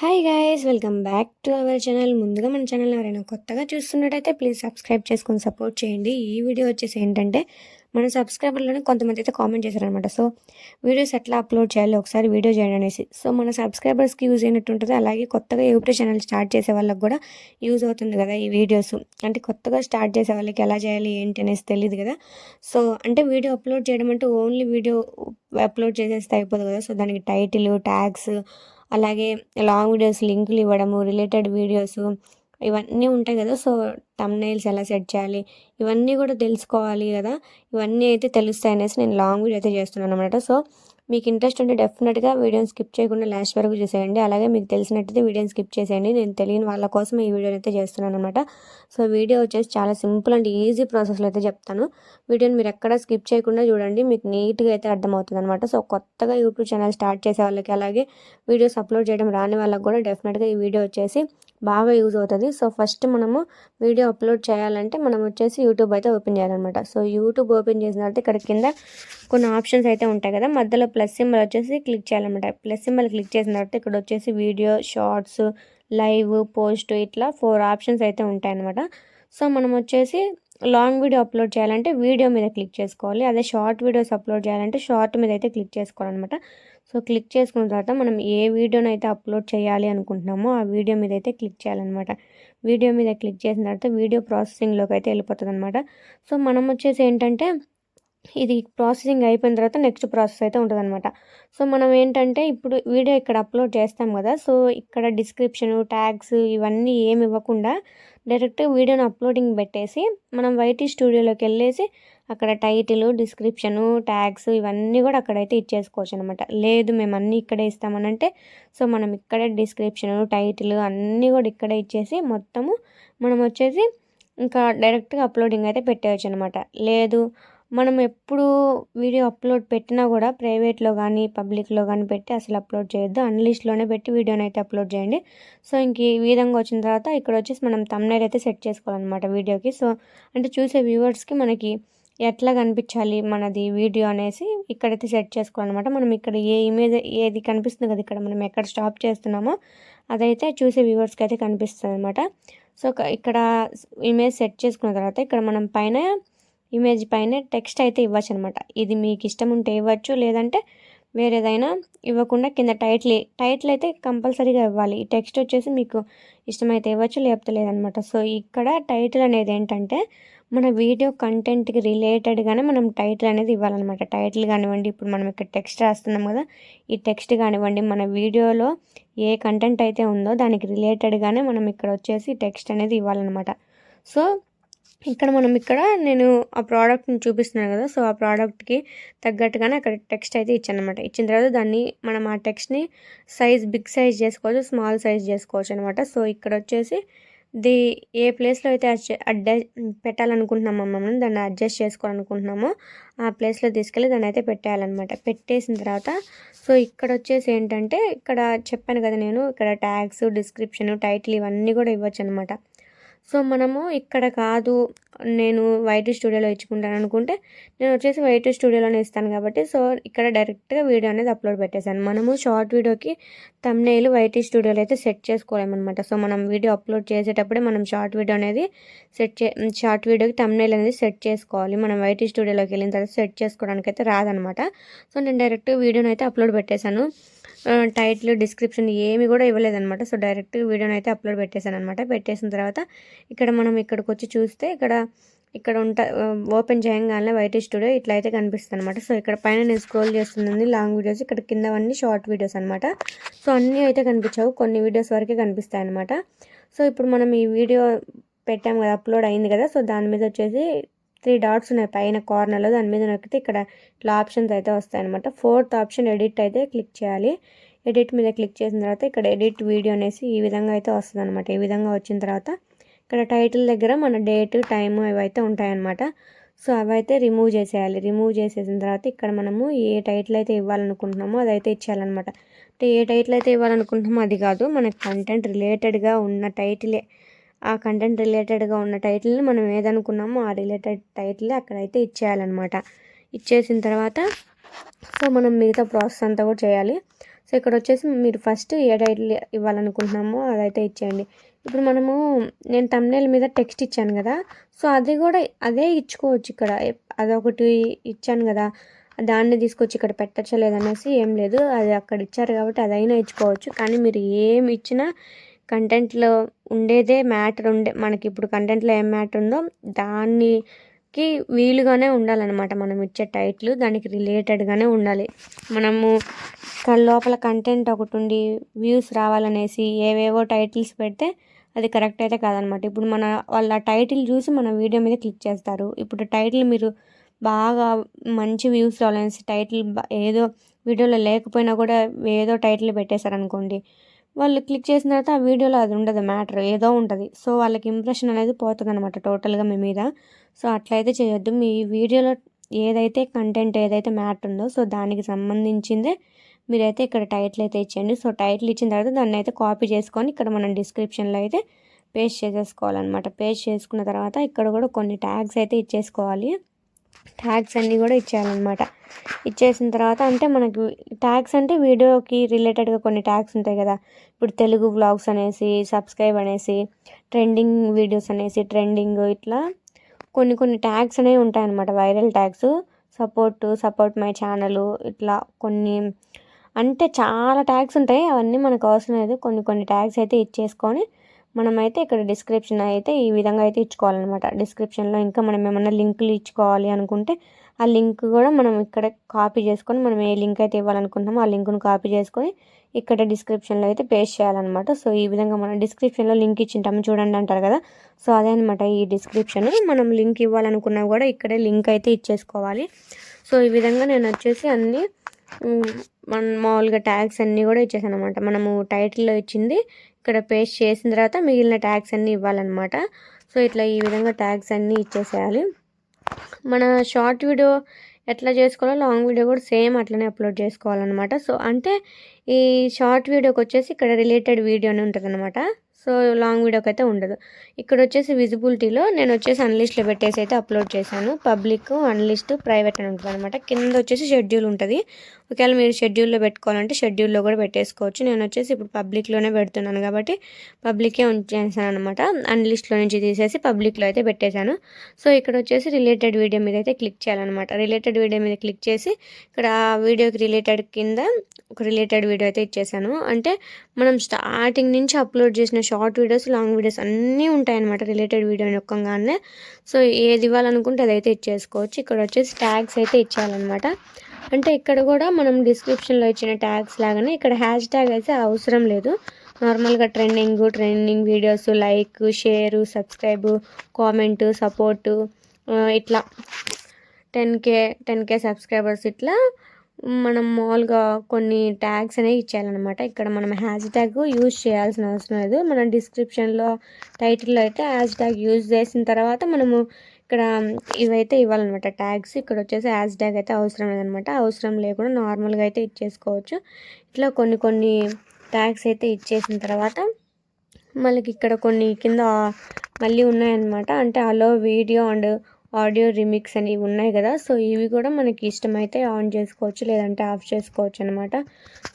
Hi guys welcome back to our channel ముందుగా మన channel ఎవరైనా కొత్తగా చూస్తున్నట్టయితే ప్లీజ్ సబ్స్క్రైబ్ చేసుకొని సపోర్ట్ చేయండి. ఈ వీడియో వచ్చేసి ఏంటంటే మన సబ్స్క్రైబర్లోనే కొంతమంది అయితే కామెంట్ చేశారనమాట సో వీడియోస్ ఎట్లా అప్లోడ్ చేయాలి ఒకసారి వీడియో చేయండి అనేసి. సో మన సబ్స్క్రైబర్స్కి యూజ్ అయినట్టు ఉంటుంది. అలాగే కొత్తగా యూట్యూబ్ ఛానల్ స్టార్ట్ చేసే వాళ్ళకి కూడా యూజ్ అవుతుంది కదా ఈ వీడియోస్ అంటే కొత్తగా స్టార్ట్ చేసే వాళ్ళకి ఎలా చేయాలి ఏంటి అనేసి తెలియదు కదా. సో అంటే వీడియో అప్లోడ్ చేయడం అంటే ఓన్లీ వీడియో అప్లోడ్ చేసేస్తే అయిపోదు కదా. సో దానికి టైటిల్ ట్యాగ్స్ అలాగే లాంగ్ వీడియోస్ లింకులు ఇవ్వడము రిలేటెడ్ వీడియోస్ ఇవన్నీ ఉంటాయి కదా. సో తమ్నైల్స్ ఎలా సెట్ చేయాలి? ఇవన్నీ కూడా తెలుసుకోవాలి కదా. ఇవన్నీ అయితే తెలుస్తాయి అనేసి నేను లాంగ్ వీడియో అయితే చేస్తున్నాను అనమాట సో మీకు ఇంట్రెస్ట్ ఉంటే డెఫినెట్గా వీడియోని స్కిప్ చేయకుండా లాస్ట్ వరకు చూసేయండి. అలాగే మీకు తెలిసినట్టయితే వీడియోని స్కిప్ చేసేయండి. నేను తెలియని వాళ్ళ కోసం ఈ వీడియోని అయితే చేస్తున్నాను అనమాట సో వీడియో వచ్చేసి చాలా సింపుల్ అండ్ ఈజీ ప్రాసెస్లో అయితే చెప్తాను. వీడియోని మీరు ఎక్కడ స్కిప్ చేయకుండా చూడండి. మీకు నీట్గా అయితే అర్థమవుతుంది అనమాట సో కొత్తగా యూట్యూబ్ ఛానల్ స్టార్ట్ చేసే వాళ్ళకి అలాగే వీడియోస్ అప్లోడ్ చేయడం రాని వాళ్ళకి కూడా డెఫినెట్గా ఈ వీడియో వచ్చేసి బాగా యూజ్ అవుతుంది. సో ఫస్ట్ మనము వీడియో అప్లోడ్ చేయాలంటే మనం వచ్చేసి యూట్యూబ్ అయితే ఓపెన్ చేయాలన్నమాట. సో యూట్యూబ్ ఓపెన్ చేసిన తర్వాత ఇక్కడ కింద కొన్ని ఆప్షన్స్ అయితే ఉంటాయి కదా మధ్యలో ప్లస్ సింబల్ వచ్చేసి క్లిక్ చేయాలన్నమాట. ప్లస్ సింబల్ క్లిక్ చేసిన తర్వాత ఇక్కడ వచ్చేసి వీడియో షార్ట్స్ లైవ్ పోస్ట్ ఇట్లా ఫోర్ ఆప్షన్స్ అయితే ఉంటాయన్నమాట. సో మనం వచ్చేసి లాంగ్ వీడియో అప్లోడ్ చేయాలంటే వీడియో మీద క్లిక్ చేసుకోవాలి. అదే షార్ట్ వీడియోస్ అప్లోడ్ చేయాలంటే షార్ట్ మీద అయితే క్లిక్ చేసుకోవాలన్నమాట. సో క్లిక్ చేసుకున్న తర్వాత మనం ఏ వీడియోనైతే అయితే అప్లోడ్ చేయాలి అనుకుంటున్నామో ఆ వీడియో మీద అయితే క్లిక్ చేయాలన్నమాట. వీడియో మీద క్లిక్ చేసిన తర్వాత వీడియో ప్రాసెసింగ్లోకి అయితే వెళ్ళిపోతుంది అనమాట సో మనం వచ్చేసి ఏంటంటే ఇది ప్రాసెసింగ్ అయిపోయిన తర్వాత నెక్స్ట్ ప్రాసెస్ అయితే ఉంటుందన్నమాట. సో మనం ఏంటంటే ఇప్పుడు వీడియో ఇక్కడ అప్లోడ్ చేస్తాం కదా సో ఇక్కడ డిస్క్రిప్షన్ ట్యాగ్స్ ఇవన్నీ ఏమి ఇవ్వకుండా డైరెక్ట్ వీడియోని అప్లోడింగ్ పెట్టేసి మనం వైటీ స్టూడియోలోకి వెళ్ళేసి అక్కడ టైటిల్ డిస్క్రిప్షను ట్యాగ్స్ ఇవన్నీ కూడా అక్కడైతే ఇచ్చేసుకోవచ్చు అనమాట లేదు మేము అన్నీ ఇక్కడే ఇస్తామని అంటే సో మనం ఇక్కడే డిస్క్రిప్షను టైటిల్ అన్నీ కూడా ఇక్కడే ఇచ్చేసి మొత్తము మనం వచ్చేసి ఇంకా డైరెక్ట్గా అప్లోడింగ్ అయితే పెట్టేయచ్చు అనమాట లేదు మనం ఎప్పుడు వీడియో అప్లోడ్ పెట్టినా కూడా ప్రైవేట్లో కానీ పబ్లిక్లో కానీ పెట్టి అసలు అప్లోడ్ చేయొద్దు. అన్లిస్ట్లోనే పెట్టి వీడియోని అయితే అప్లోడ్ చేయండి. సో ఇంక ఈ విధంగా వచ్చిన తర్వాత ఇక్కడ వచ్చేసి మనం తమ్నైల్ అయితే సెట్ చేసుకోవాలన్నమాట వీడియోకి. సో అంటే చూసే వ్యూవర్స్కి మనకి ఎట్లా కనిపించాలి మనది వీడియో అనేసి ఇక్కడైతే సెట్ చేసుకోవాలన్నమాట. మనం ఇక్కడ ఏ ఇమేజ్ ఏది కనిపిస్తుంది కదా ఇక్కడ మనం ఎక్కడ స్టాప్ చేస్తున్నామో అదైతే చూసే వ్యూవర్స్కి అయితే కనిపిస్తుంది అనమాట సో ఇక్కడ ఇమేజ్ సెట్ చేసుకున్న తర్వాత ఇక్కడ మనం పైన ఇమేజ్ పైన టెక్స్ట్ అయితే ఇవ్వచ్చు అనమాట ఇది మీకు ఇష్టం ఉంటే ఇవ్వచ్చు లేదంటే వేరేదైనా ఇవ్వకుండా కింద టైటిల్ టైటిల్ అయితే కంపల్సరీగా ఇవ్వాలి. ఈ టెక్స్ట్ వచ్చేసి మీకు ఇష్టమైతే ఇవ్వచ్చు లేకపోతే లేదనమాట. సో ఇక్కడ టైటిల్ అనేది ఏంటంటే మన వీడియో కంటెంట్కి రిలేటెడ్గానే మనం టైటిల్ అనేది ఇవ్వాలన్నమాట టైటిల్ కానివ్వండి ఇప్పుడు మనం ఇక్కడ టెక్స్ట్ రాస్తున్నాం కదా ఈ టెక్స్ట్ కానివ్వండి మన వీడియోలో ఏ కంటెంట్ అయితే ఉందో దానికి రిలేటెడ్గానే మనం ఇక్కడ వచ్చేసి టెక్స్ట్ అనేది ఇవ్వాలన్నమాట సో ఇక్కడ మనం ఇక్కడ నేను ఆ ప్రోడక్ట్ని చూపిస్తున్నాను కదా సో ఆ ప్రోడక్ట్కి తగ్గట్టుగానే అక్కడ టెక్స్ట్ అయితే ఇచ్చాను అనమాట ఇచ్చిన తర్వాత దాన్ని మనం ఆ టెక్స్ట్ని సైజ్ బిగ్ సైజ్ చేసుకోవచ్చు స్మాల్ సైజ్ చేసుకోవచ్చు అనమాట సో ఇక్కడ వచ్చేసి ది ఏ ప్లేస్లో అయితే అడ్జస్ట్ పెట్టాలనుకుంటున్నామో మనం దాన్ని అడ్జస్ట్ చేసుకోవాలనుకుంటున్నామో ఆ ప్లేస్లో తీసుకెళ్ళి దాన్ని అయితే పెట్టేయాలన్నమాట. పెట్టేసిన తర్వాత సో ఇక్కడ వచ్చేసి ఏంటంటే ఇక్కడ చెప్పాను కదా నేను ఇక్కడ ట్యాగ్స్ డిస్క్రిప్షన్ టైటిల్ ఇవన్నీ కూడా ఇవ్వచ్చు అనమాట సో మనము ఇక్కడ కాదు నేను వైట్ స్టూడియోలో ఇచ్చుకుంటాను అనుకుంటే నేను వచ్చేసి వైట్ స్టూడియోలోనే ఇస్తాను కాబట్టి సో ఇక్కడ డైరెక్ట్గా వీడియో అనేది అప్లోడ్ పెట్టేశాను. మనము షార్ట్ వీడియోకి తమ్నేలు వైట్ స్టూడియోలో అయితే సెట్ చేసుకోలేమన్నమాట. సో మనం వీడియో అప్లోడ్ చేసేటప్పుడే మనం షార్ట్ వీడియో అనేది సెట్ చే షార్ట్ వీడియోకి తమ్నేల్ అనేది సెట్ చేసుకోవాలి. మనం వైట్ స్టూడియోలోకి వెళ్ళిన తర్వాత సెట్ చేసుకోవడానికి అయితే రాదనమాట సో నేను డైరెక్ట్ వీడియోని అయితే అప్లోడ్ పెట్టేశాను. టైటిల్ డిస్క్రిప్షన్ ఏమి కూడా ఇవ్వలేదన్నమాట. సో డైరెక్ట్గా వీడియోని అయితే అప్లోడ్ పెట్టేశాను అనమాట పెట్టేసిన తర్వాత ఇక్కడ మనం ఇక్కడికి వచ్చి చూస్తే ఇక్కడ ఇక్కడ ఉంట ఓపెన్ చేయగానే వైట్ స్టూడియో ఇట్లా అయితే కనిపిస్తుంది అనమాట సో ఇక్కడ పైన నేను స్క్రోల్ చేస్తుంది లాంగ్ వీడియోస్. ఇక్కడ కిందవన్నీ షార్ట్ వీడియోస్ అనమాట సో అన్నీ అయితే కనిపించావు. కొన్ని వీడియోస్ వరకే కనిపిస్తాయి అనమాట సో ఇప్పుడు మనం ఈ వీడియో పెట్టాము కదా అప్లోడ్ అయింది కదా సో దాని మీద వచ్చేసి త్రీ డాట్స్ ఉన్నాయి పైన కార్నర్లో. దాని మీద నొక్కితే ఇక్కడ ఇట్లా ఆప్షన్స్ అయితే వస్తాయన్నమాట. ఫోర్త్ ఆప్షన్ ఎడిట్ అయితే క్లిక్ చేయాలి. ఎడిట్ మీద క్లిక్ చేసిన తర్వాత ఇక్కడ ఎడిట్ వీడియో అనేసి ఈ విధంగా అయితే వస్తుంది అనమాట ఈ విధంగా వచ్చిన తర్వాత ఇక్కడ టైటిల్ దగ్గర మన డేట్ టైము అవైతే ఉంటాయన్నమాట. సో అవైతే రిమూవ్ చేసేయాలి. రిమూవ్ చేసేసిన తర్వాత ఇక్కడ మనము ఏ టైటిల్ అయితే ఇవ్వాలనుకుంటున్నామో అదైతే ఇచ్చేయాలన్నమాట. అంటే ఏ టైటిల్ అయితే ఇవ్వాలనుకుంటున్నామో అది కాదు మన కంటెంట్ రిలేటెడ్గా ఉన్న టైటిలే ఆ కంటెంట్ రిలేటెడ్గా ఉన్న టైటిల్ని మనం ఏదనుకున్నామో ఆ రిలేటెడ్ టైటిల్ అక్కడైతే ఇచ్చేయాలన్నమాట. ఇచ్చేసిన తర్వాత సో మనం మిగతా ప్రాసెస్ అంతా కూడా చేయాలి. సో ఇక్కడ వచ్చేసి మీరు ఫస్ట్ ఏ టైటిల్ ఇవ్వాలనుకుంటున్నామో అదైతే ఇచ్చేయండి. ఇప్పుడు మనము నేను తమ్నేల్ మీద టెక్స్ట్ ఇచ్చాను కదా. సో అది కూడా అదే ఇచ్చుకోవచ్చు ఇక్కడ. అదొకటి ఇచ్చాను కదా. దాన్ని తీసుకొచ్చి ఇక్కడ పెట్టచ్చా లేదనేసి ఏం లేదు. అది అక్కడ ఇచ్చారు కాబట్టి అదైనా ఇచ్చుకోవచ్చు. కానీ మీరు ఏం ఇచ్చినా కంటెంట్లో ఉండేదే మ్యాటర్ ఉండే మనకి ఇప్పుడు కంటెంట్లో ఏం మ్యాటర్ ఉందో దాన్ని కి వీలుగానే ఉండాలన్నమాట మనం ఇచ్చే టైట్లు దానికి రిలేటెడ్గానే ఉండాలి. మనము లోపల కంటెంట్ ఒకటి ఉండి వ్యూస్ రావాలనేసి ఏవేవో టైటిల్స్ పెడితే అది కరెక్ట్ అయితే కాదనమాట ఇప్పుడు మన వాళ్ళ టైటిల్ చూసి మన వీడియో మీద క్లిక్ చేస్తారు. ఇప్పుడు టైటిల్ మీరు బాగా మంచి వ్యూస్ రావాలనేసి టైటిల్ ఏదో వీడియోలో లేకపోయినా కూడా ఏదో టైటిల్ పెట్టేశారనుకోండి వాళ్ళు క్లిక్ చేసిన తర్వాత ఆ వీడియోలో అది ఉండదు మ్యాటర్ ఏదో ఉంటుంది. సో వాళ్ళకి ఇంప్రెషన్ అనేది పోతుంది అనమాట టోటల్గా మీ మీద. సో అట్లయితే చేయొద్దు. మీ వీడియోలో ఏదైతే కంటెంట్ ఏదైతే మ్యాటర్ ఉందో సో దానికి సంబంధించిందే మీరైతే ఇక్కడ టైటిల్ అయితే ఇచ్చేయండి. సో టైటిల్ ఇచ్చిన తర్వాత దాన్ని అయితే కాపీ చేసుకొని ఇక్కడ మనం డిస్క్రిప్షన్లో అయితే పేస్ట్ చేసేసుకోవాలన్నమాట. పేస్ట్ చేసుకున్న తర్వాత ఇక్కడ కూడా కొన్ని ట్యాగ్స్ అయితే ఇచ్చేసుకోవాలి. ట్యాగ్స్ అన్నీ కూడా ఇచ్చేయాలన్నమాట. ఇచ్చేసిన తర్వాత అంటే మనకి ట్యాగ్స్ అంటే వీడియోకి రిలేటెడ్గా కొన్ని ట్యాగ్స్ ఉంటాయి కదా. ఇప్పుడు తెలుగు వ్లాగ్స్ అనేసి సబ్స్క్రైబ్ అనేసి ట్రెండింగ్ వీడియోస్ అనేసి ట్రెండింగ్ ఇట్లా కొన్ని కొన్ని ట్యాగ్స్ అనేవి ఉంటాయన్నమాట. Viral tags support support my channel ఇట్లా కొన్ని అంటే చాలా ట్యాగ్స్ ఉంటాయి. అవన్నీ మనకు అవసరం లేదు. కొన్ని కొన్ని ట్యాగ్స్ అయితే ఇచ్చేసుకొని మనమైతే ఇక్కడ డిస్క్రిప్షన్ అయితే ఈ విధంగా అయితే ఇచ్చుకోవాలన్నమాట. డిస్క్రిప్షన్లో ఇంకా మనం ఏమైనా లింకులు ఇచ్చుకోవాలి అనుకుంటే ఆ లింక్ కూడా మనం ఇక్కడ కాపీ చేసుకొని మనం ఏ లింక్ అయితే ఇవ్వాలనుకుంటున్నామో ఆ లింక్ను కాపీ చేసుకొని ఇక్కడ డిస్క్రిప్షన్లో అయితే పేస్ట్ చేయాలన్నమాట. సో ఈ విధంగా మనం డిస్క్రిప్షన్లో లింక్ ఇచ్చింటాము చూడండి అంటారు కదా. సో అదే అనమాట ఈ డిస్క్రిప్షన్ మనం లింక్ ఇవ్వాలనుకున్నా కూడా ఇక్కడే లింక్ అయితే ఇచ్చేసుకోవాలి. సో ఈ విధంగా నేను వచ్చేసి అన్నీ మన మామూలుగా ట్యాగ్స్ అన్నీ కూడా ఇచ్చేసాను అనమాట మనము టైటిల్లో ఇచ్చింది ఇక్కడ పేస్ట్ చేసిన తర్వాత మిగిలిన ట్యాగ్స్ అన్నీ ఇవ్వాలన్నమాట. సో ఇట్లా ఈ విధంగా ట్యాగ్స్ అన్నీ ఇచ్చేసేయాలి. మన షార్ట్ వీడియో ఎట్లా చేసుకోవాలో లాంగ్ వీడియో కూడా సేమ్ అట్లనే అప్లోడ్ చేసుకోవాలన్నమాట. సో అంటే ఈ షార్ట్ వీడియోకి వచ్చేసి ఇక్కడ రిలేటెడ్ వీడియో అని ఉంటుంది అనమాట సో లాంగ్ వీడియోకి అయితే ఉండదు. ఇక్కడ వచ్చేసి విజిబిలిటీలో నేను వచ్చేసి అన్లిస్ట్లో పెట్టేసి అయితే అప్లోడ్ చేశాను. పబ్లిక్ అన్లిస్ట్ ప్రైవేట్ అని ఉంటుంది అనమాట కింద వచ్చేసి షెడ్యూల్ ఉంటుంది. ఒకవేళ మీరు షెడ్యూల్లో పెట్టుకోవాలంటే షెడ్యూల్లో కూడా పెట్టేసుకోవచ్చు. నేను వచ్చేసి ఇప్పుడు పబ్లిక్లోనే పెడుతున్నాను కాబట్టి పబ్లికే ఉంచేసాను అనమాట అన్లిస్ట్లో నుంచి తీసేసి పబ్లిక్లో అయితే పెట్టేశాను. సో ఇక్కడ వచ్చేసి రిలేటెడ్ వీడియో మీద అయితే క్లిక్ చేయాలన్నమాట. రిలేటెడ్ వీడియో మీద క్లిక్ చేసి ఇక్కడ వీడియోకి రిలేటెడ్ కింద ఒక రిలేటెడ్ వీడియో అయితే ఇచ్చేసాను అంటే మనం స్టార్టింగ్ నుంచి అప్లోడ్ చేసిన షార్ట్ వీడియోస్ లాంగ్ వీడియోస్ అన్నీ ఉంటాయన్నమాట రిలేటెడ్ వీడియో యొక్కగానే సో ఏది ఇవ్వాలనుకుంటే అదైతే ఇచ్చేసుకోవచ్చు. ఇక్కడ వచ్చేసి ట్యాగ్స్ అయితే ఇచ్చేయాలన్నమాట. అంటే ఇక్కడ కూడా మనం డిస్క్రిప్షన్లో ఇచ్చిన ట్యాగ్స్ లాగానే ఇక్కడ హ్యాష్ ట్యాగ్ అయితే అవసరం లేదు. నార్మల్గా trending trending videos like share subscribe comment support ఇట్లా. Ten K ten K subscribers ఇట్లా. మనం మామూలుగా కొన్ని ట్యాగ్స్ అనేవి ఇచ్చేయాలన్నమాట. ఇక్కడ మనం హ్యాష్ ట్యాగ్ యూజ్ చేయాల్సిన అవసరం లేదు. మనం డిస్క్రిప్షన్లో టైటిల్లో అయితే హ్యాష్ ట్యాగ్ యూజ్ చేసిన తర్వాత మనము ఇక్కడ ఇవైతే ఇవ్వాలన్నమాట ట్యాగ్స్. ఇక్కడ వచ్చేసి హ్యాష్ ట్యాగ్ అయితే అవసరం లేదనమాట అవసరం లేకుండా నార్మల్గా అయితే ఇచ్చేసుకోవచ్చు. ఇట్లా కొన్ని కొన్ని ట్యాగ్స్ అయితే ఇచ్చేసిన తర్వాత మళ్ళీ ఇక్కడ కొన్ని కింద మళ్ళీ ఉన్నాయన్నమాట. అంటే allow video and audio remix అనేవి ఉన్నాయి కదా. సో ఇవి కూడా మనకి ఇష్టమైతే ఆన్ చేసుకోవచ్చు లేదంటే ఆఫ్ చేసుకోవచ్చు అనమాట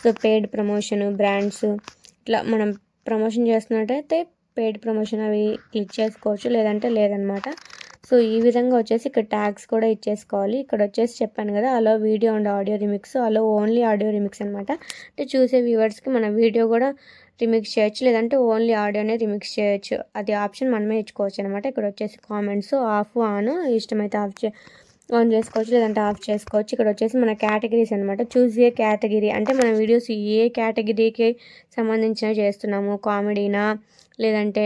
సో పెయిడ్ ప్రమోషన్ బ్రాండ్స్ ఇట్లా మనం ప్రమోషన్ చేస్తున్నట్టయితే పెయిడ్ ప్రమోషన్ అవి క్లిక్ చేసుకోవచ్చు లేదంటే లేదనమాట సో ఈ విధంగా వచ్చేసి ఇక్కడ ట్యాగ్స్ కూడా ఇచ్చేసుకోవాలి. ఇక్కడ వచ్చేసి చెప్పాను కదా allow video and audio remix. Allow only audio remix అనమాట అంటే చూసే వ్యూవర్స్కి మన వీడియో కూడా రిమిక్స్ చేయొచ్చు లేదంటే ఓన్లీ ఆడియోనే రిమిక్స్ చేయొచ్చు. అది ఆప్షన్ మనమే ఇచ్చుకోవచ్చు అనమాట ఇక్కడ వచ్చేసి కామెంట్స్ ఆఫ్ ఆన్ ఇష్టమైతే ఆఫ్ చే ఆన్ చేసుకోవచ్చు లేదంటే ఆఫ్ చేసుకోవచ్చు. ఇక్కడ వచ్చేసి మన కేటగిరీస్ అనమాట చూస్ ఏ కేటగిరీ. అంటే మన వీడియోస్ ఏ కేటగిరీకి సంబంధించినవి చేస్తున్నాము? కామెడీనా? లేదంటే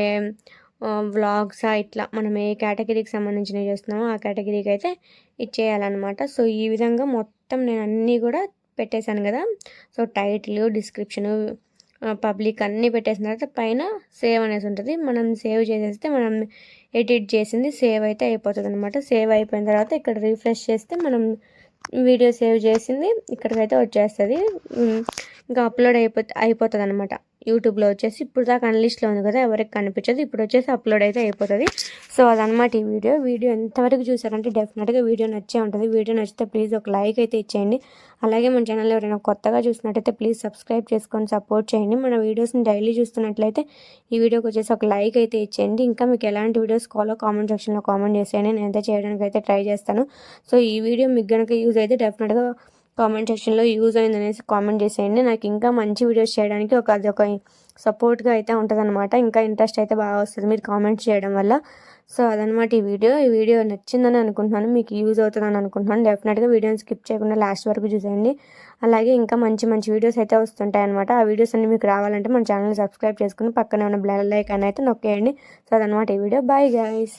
వ్లాగ్సా ఇట్లా మనం ఏ కేటగిరీకి సంబంధించినవి చేస్తున్నామో ఆ కేటగిరీకి అయితే ఇచ్చేయాలన్నమాట. సో ఈ విధంగా మొత్తం నేను అన్నీ కూడా పెట్టేశాను కదా. సో టైటిల్ డిస్క్రిప్షను పబ్లిక్ అన్నీ పెట్టేసిన తర్వాత పైన సేవ్ అనేసి ఉంటుంది. మనం సేవ్ చేసేస్తే మనం ఎడిట్ చేసింది సేవ్ అయితే అయిపోతుంది అనమాట సేవ్ అయిపోయిన తర్వాత ఇక్కడ రీఫ్రెష్ చేస్తే మనం వీడియో సేవ్ చేసింది ఇక్కడికైతే వచ్చేస్తుంది. ఇంకా అప్లోడ్ అయిపో అయిపోతుంది అనమాట యూట్యూబ్లో వచ్చేసి ఇప్పుడు దాకా అన్లిస్ట్లో ఉంది కదా ఎవరికి కనిపించదు. ఇప్పుడు వచ్చేసి అప్లోడ్ అయితే అయిపోతుంది. సో అదనమాట ఈ వీడియో. వీడియో ఎంతవరకు చూసారంటే డెఫినెట్గా వీడియో నచ్చే ఉంటుంది. వీడియో నచ్చితే ప్లీజ్ ఒక లైక్ అయితే ఇచ్చేయండి. అలాగే మన ఛానల్ ఎవరైనా కొత్తగా చూసినట్టయితే ప్లీజ్ సబ్స్క్రైబ్ చేసుకొని సపోర్ట్ చేయండి. మన వీడియోస్ని డైలీ చూస్తున్నట్లయితే ఈ వీడియోకి వచ్చేసి ఒక లైక్ అయితే ఇచ్చేయండి. ఇంకా మీకు ఎలాంటి వీడియోస్ కావాలో కామెంట్ సెక్షన్లో కామెంట్ చేసేయండి. నేనైతే చేయడానికి అయితే ట్రై చేస్తాను. సో ఈ వీడియో మీకు కనుక యూజ్ అయితే డెఫినెట్గా కామెంట్ సెక్షన్లో యూజ్ అయింది అనేసి కామెంట్ చేసేయండి. నాకు ఇంకా మంచి వీడియోస్ చేయడానికి ఒక అది ఒక సపోర్ట్గా అయితే ఉంటుందన్నమాట. ఇంకా ఇంట్రెస్ట్ అయితే బాగా వస్తుంది మీరు కామెంట్స్ చేయడం వల్ల. సో అదనమాట ఈ వీడియో. ఈ వీడియో నచ్చిందని అనుకుంటున్నాను. మీకు యూజ్ అవుతుందని అనుకుంటున్నాను. డెఫినెట్గా వీడియోని స్కిప్ చేయకుండా లాస్ట్ వరకు చూసేయండి. అలాగే ఇంకా మంచి మంచి వీడియోస్ అయితే వస్తుంటాయి అనమాట ఆ వీడియోస్ అన్ని మీకు రావాలంటే మన ఛానల్ సబ్స్క్రైబ్ చేసుకుని పక్కనే ఉన్న బ్లెల్ లైక్ అని అయితే నొక్కేయండి. సో అదనమాట ఈ వీడియో. Bye guys